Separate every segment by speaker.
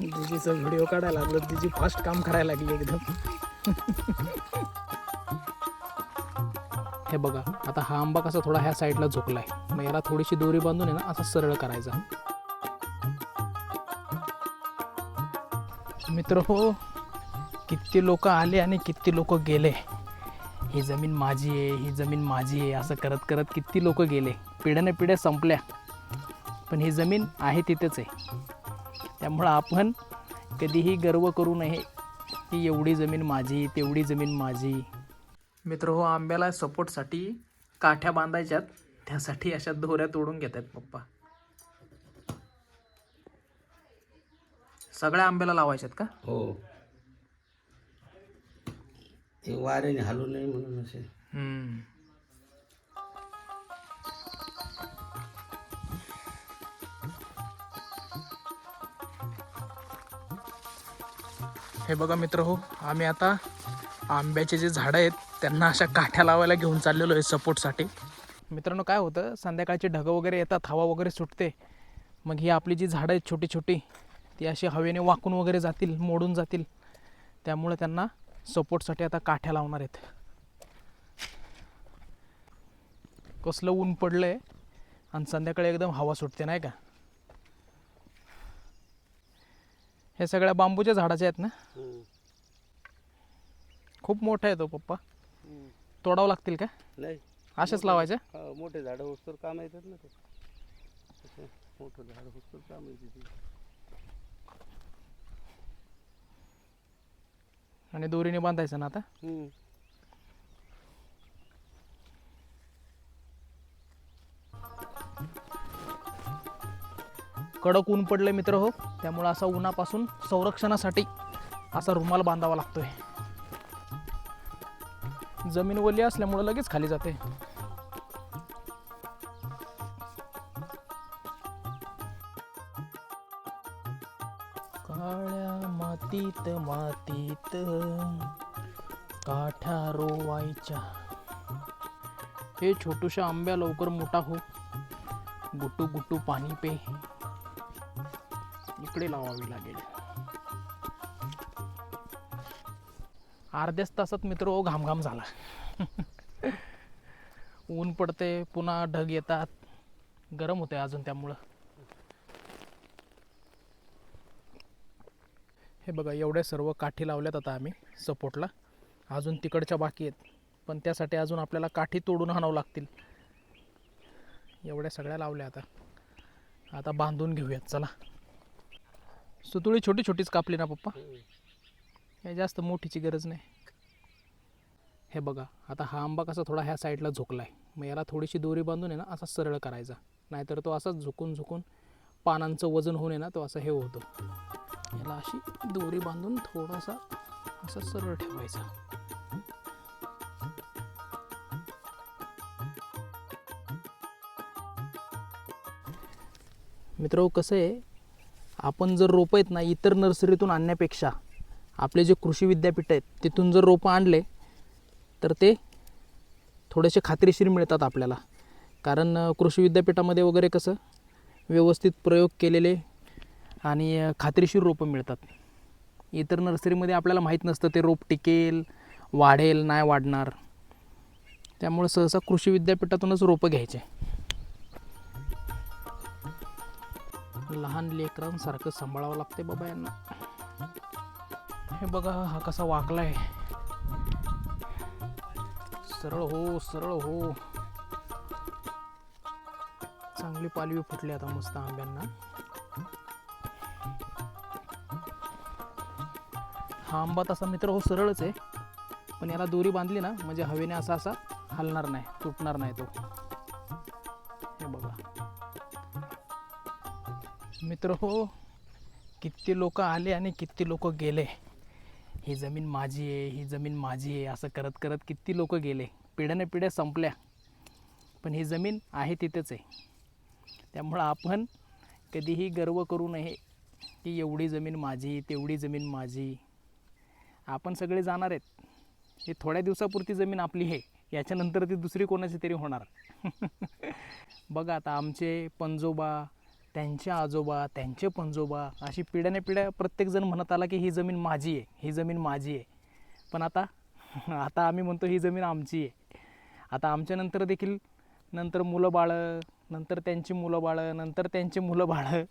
Speaker 1: दिजीचा video काढायला लागलं. दिजी fast काम करायला लागली एकदम. हे बघा आता हा आंबा कसा थोडा ह्या साईडला झोकलाय मग याला थोडीशी दोरी बांधून आहे ना असा सरळ करायचा. मित्र हो किती लोक आले आणि किती लोक गेले. ही जमीन माझी आहे ही जमीन माझी आहे असं करत करत किती लोक गेले. पिढ्याने पिढ्या संपल्या. पण ही जमीन आहे तिथेच आहे. त्यामुळं आपण कधीही गर्व करू नये की एवढी जमीन माझी तेवढी जमीन माझी. मित्र हो आंब्याला सपोर्टसाठी काठ्या बांधायच्यात त्यासाठी अशा दोऱ्या तोडून घेत आहेत पप्पा. सगळ्या आंब्याला लावायच्यात का?
Speaker 2: हो. ते वाऱ्याने हलू नये म्हणून असे.
Speaker 1: हम्म. हे बघा मित्र हो आम्ही आता आंब्याचे जे झाडं आहेत त्यांना अशा काठ्या लावायला घेऊन चाललेलो आहे सपोर्टसाठी. मित्रांनो काय होतं संध्याकाळचे ढगं वगैरे येतात हवा वगैरे सुटते. मग ही आपली जी झाडं आहेत छोटी छोटी ती अशी हवेने वाकून वगैरे जातील मोडून जातील. त्यामुळे त्यांना सपोर्टसाठी आता काठ्या लावणार आहेत. कसलं ऊन पडलं आहे आणि संध्याकाळी एकदम हवा सुटते नाही का? हे सगळ्या बांबूच्या झाडाचे आहेत ना? खूप मोठा आहे तो पप्पा. तोडावं लागतील का?
Speaker 2: नाही.
Speaker 1: असेच लावायचे?
Speaker 2: हा, मोठे झाडं होस्तर काम येतात ना ते. मोठं झाड होस्तर काम येते
Speaker 1: आणि दोरीने बांधायचं ना आता? कडक ऊन पडले मित्र हो. त्यामुळे असा उन्हापासून संरक्षणासाठी असा रुमाल बांधावा लागतोय. जमीन ओली असल्यामुळे लगेच खाली जाते. काळ्या मातीत मातीत काठ्या रोवायच्या. हे छोटूशा आंब्या लवकर मोठा हो. गुटू गुटू पाणी पे. इकडे लावावी लागेल. अर्ध्याच तासात मित्र ओ घामघाम झाला. ऊन पडते पुन्हा ढग येतात. गरम होते अजून त्यामुळं. हे बघा एवढ्या सर्व काठी लावल्यात आता आम्ही सपोर्टला. अजून तिकडच्या बाकी आहेत पण त्यासाठी अजून आपल्याला काठी तोडून आणावं लागतील. एवढ्या सगळ्या लावल्या आता. आता बांधून घेऊयात चला. सुतुळी छोटी छोटीच कापली ना पप्पा? हे जास्त मोठीची गरज नाही. हे बघा आता हा आंबा कसा थोडा ह्या साईडला झोकला आहे मग याला थोडीशी दोरी बांधून आहे ना असा सरळ करायचा. नाहीतर तो असाच झुकून झुकून पानांचं वजन होऊन आहे ना तो असा हे होतो. याला अशी दोरी बांधून थोडासा असा सरळ ठेवायचा. मित्र कसं आहे आपण जर रोपं आहेत ना इतर नर्सरीतून आणण्यापेक्षा आपले जे कृषी विद्यापीठ आहेत तिथून जर रोपं आणले तर ते थोडेसे खात्रीशीर मिळतात आपल्याला. कारण कृषी विद्यापीठामध्ये वगैरे कसं व्यवस्थित प्रयोग केलेले आणि खात्रीशीर रोपं मिळतात. इतर नर्सरीमध्ये आपल्याला माहीत नसतं ते रोप टिकेल वाढेल नाही वाढणार. त्यामुळे सहसा कृषी विद्यापीठातूनच रोपं घ्यायचे. लहान लेकरांसारखं सांभाळावं लागते बाबा यांना. हे बघा हा कसा वाकलाय सरळ हो सरळ हो. चांगली पालवी फुटली आता मस्त आंब्यांना. हा आंबा तसा मित्र हो सरळच आहे. पण याला दोरी बांधली ना म्हणजे हवेने असा असा हलणार नाही तुटणार नाही तो. मित्र हो. किती लोक आले आणि किती लोक गेले. ही जमीन माझी आहे ही जमीन माझी आहे असं करत करत किती लोक गेले. पिढ्याने पिढ्या संपल्या. पण ही जमीन आहे तिथेच आहे. त्यामुळं आपण कधीही गर्व करू नये की एवढी जमीन माझी तेवढी जमीन माझी. आपण सगळे जाणार आहेत. हे थोड्या दिवसापुरती जमीन आपली आहे. याच्यानंतर ती दुसरी कोणाची तरी होणार. बघा आता आमचे पंजोबा त्यांचे आजोबा त्यांचे पणजोबा अशी पिढ्याने पिढ्या प्रत्येकजण म्हणत आला की ही जमीन माझी आहे ही जमीन माझी आहे. पण आता आता आम्ही म्हणतो ही जमीन आमची आहे. आता आमच्यानंतर देखील नंतर मुलं बाळं नंतर त्यांची मुलं बाळं नंतर त्यांची मुलं बाळं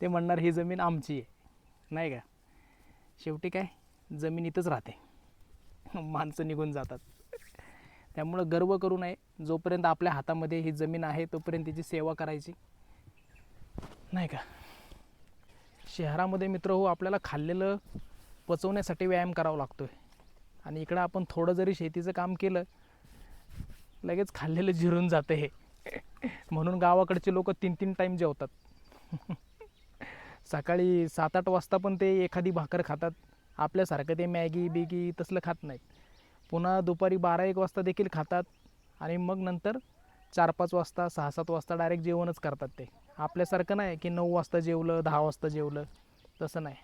Speaker 1: ते म्हणणार ही जमीन आमची आहे. नाही का? शेवटी काय? जमीन इथंच राहते. माणसं निघून जातात. त्यामुळं गर्व करू नये. जोपर्यंत आपल्या हातामध्ये ही जमीन आहे तोपर्यंत तिची सेवा करायची. नाही का? शहरामध्ये मित्र हो आपल्याला खाल्लेलं पचवण्यासाठी व्यायाम करावा लागतो आहे आणि इकडं आपण थोडं जरी शेतीचं काम केलं लगेच खाल्लेलं जिरून जातं हे. म्हणून गावाकडचे लोक तीन तीन टाईम जेवतात. सकाळी सात आठ वाजता पण ते एखादी भाकर खातात. आपल्यासारखं ते मॅगी बिगी तसलं खात नाहीत. पुन्हा दुपारी बारा एक वाजता देखील खातात. आणि मग नंतर चार पाच वाजता सहा सात वाजता डायरेक्ट जेवणच करतात ते. आपल्यासारखं नाही की नऊ वाजता जेवलं दहा वाजता जेवलं. तसं नाही.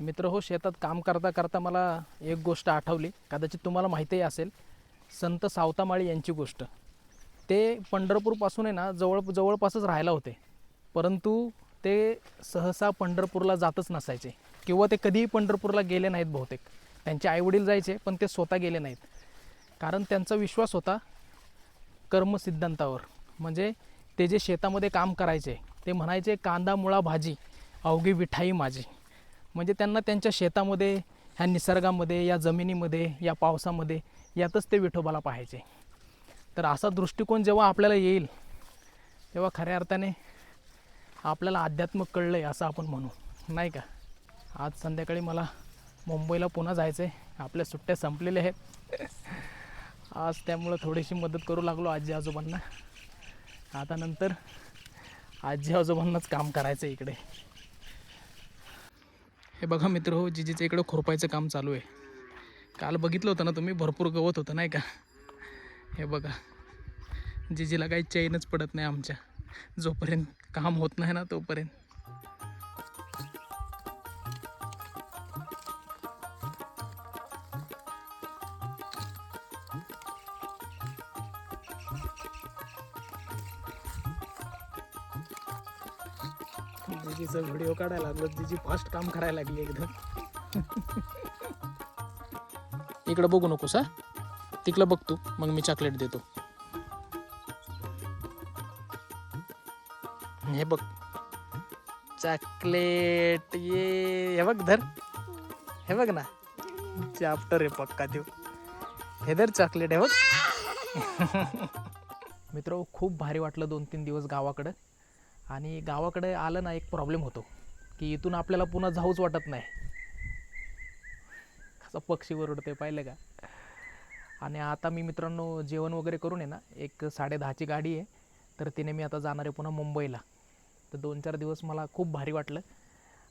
Speaker 1: मित्र हो शेतात काम करता करता मला एक गोष्ट आठवली. कदाचित तुम्हाला माहितीही असेल. संत सावतामाळी यांची गोष्ट. ते पंढरपूरपासून आहे ना जवळ जवळपासच राहायला होते. परंतु ते सहसा पंढरपूरला जातच नसायचे. किंवा ते कधीही पंढरपूरला गेले नाहीत बहुतेक. त्यांचे आईवडील जायचे पण ते स्वतः गेले नाहीत. कारण त्यांचा विश्वास होता कर्मसिद्धांतावर. म्हणजे ते जे शेतामध्ये काम करायचे ते म्हणायचे कांदा मुळा भाजी अवघी विठाई माझी. म्हणजे त्यांना त्यांच्या शेतामध्ये ह्या निसर्गामध्ये या जमिनीमध्ये या पावसामध्ये यातच ते विठोबाला पाहायचे. तर असा दृष्टिकोन जेव्हा आपल्याला येईल तेव्हा खऱ्या अर्थाने आपल्याला अध्यात्म कळलं आहे असं आपण म्हणू. नाही का? आज संध्याकाळी मला मुंबईला पुन्हा जायचं आहे आपल्या सुट्ट्या संपलेल्या आहेत. आज त्यामुळं थोडीशी मदत करू लागलो आजी आजोबांना. आता नंतर आजी आजोबांनाच काम करायचं आहे इकडे. हे बघा मित्र हो जिजीचं इकडं खुरपायचं काम चालू आहे. काल बघितलं होतं ना तुम्ही भरपूर गवत होतं नाही का? हे बघा जिजीला काही चैनच पडत नाही आमच्या. जोपर्यंत काम होत नाही ना तोपर्यंत. जिजीचा व्हिडिओ काढायला लागलो तिची फास्ट काम करायला लागली एकदम इकडं बघू नकोस हा? तिकडं बघ तू मग मी चॉकलेट देतो. हे बघ. चॉकलेट ये हे बघ धर. हे बघ ना. चॅप्टर आहे पक्का देऊ हे धर चॉकलेट आहे बघ. मित्र खूप भारी वाटलं दोन तीन दिवस गावाकडं. आणि गावाकडे आलं ना एक प्रॉब्लेम होतो. की इथून आपल्याला पुन्हा जाऊच वाटत नाही. कसं पक्षी वरडते पाहिलं का? आणि आता मी मित्रांनो जेवण वगैरे करून आहे ना एक साडे दहाची गाडी आहे. तर तिने मी आता जाणार आहे पुन्हा मुंबईला. तर दोन चार दिवस मला खूप भारी वाटलं.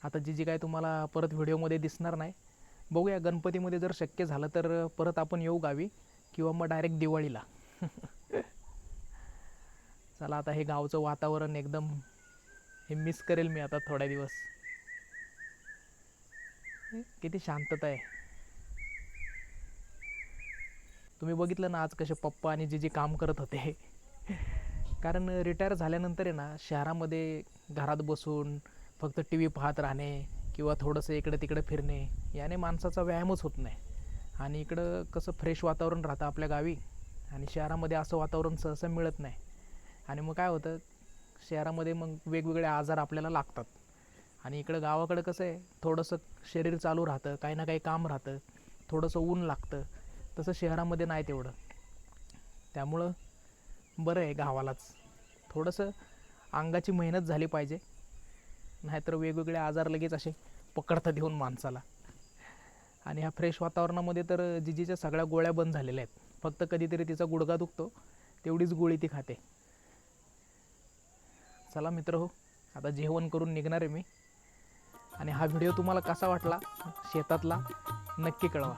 Speaker 1: आता जी जी काय तुम्हाला परत व्हिडिओमध्ये दिसणार नाही बघूया गणपतीमध्ये जर शक्य झालं तर परत आपण येऊ गावी किंवा मग डायरेक्ट दिवाळीला. चला आता हे गावचं वातावरण एकदम हे मिस करेल मी आता थोड्या दिवस. किती शांतता आहे. तुम्ही बघितलं ना आज कसे पप्पा आणि जिजी काम करत होते. कारण रिटायर झाल्यानंतर आहे ना शहरामध्ये घरात बसून फक्त टी व्ही पाहत राहणे किंवा थोडंसं इकडे तिकडे फिरणे याने माणसाचा व्यायामच होत नाही. आणि इकडं कसं फ्रेश वातावरण राहतं आपल्या गावी आणि शहरामध्ये असं वातावरण सहसा मिळत नाही. आणि मग काय होतं शहरामध्ये मग वेगवेगळे आजार आपल्याला लागतात. आणि इकडं गावाकडं कसं आहे थोडंसं शरीर चालू राहतं काही ना काही काम राहतं थोडंसं ऊन लागतं तसं शहरामध्ये नाही तेवढं. त्यामुळं बरं आहे गावालाच. थोडंसं अंगाची मेहनत झाली पाहिजे. नाहीतर वेगवेगळे आजार लगेच असे पकडतात येऊन माणसाला. आणि ह्या फ्रेश वातावरणामध्ये तर जिजीच्या सगळ्या गोळ्या बंद झालेल्या आहेत. फक्त कधीतरी तिचा गुडघा दुखतो तेवढीच गोळी ती खाते. चला मित्र हो आता जेवण करून निघणार आहे मी. आणि हा व्हिडिओ तुम्हाला कसा वाटला शेतातला नक्की कळवा.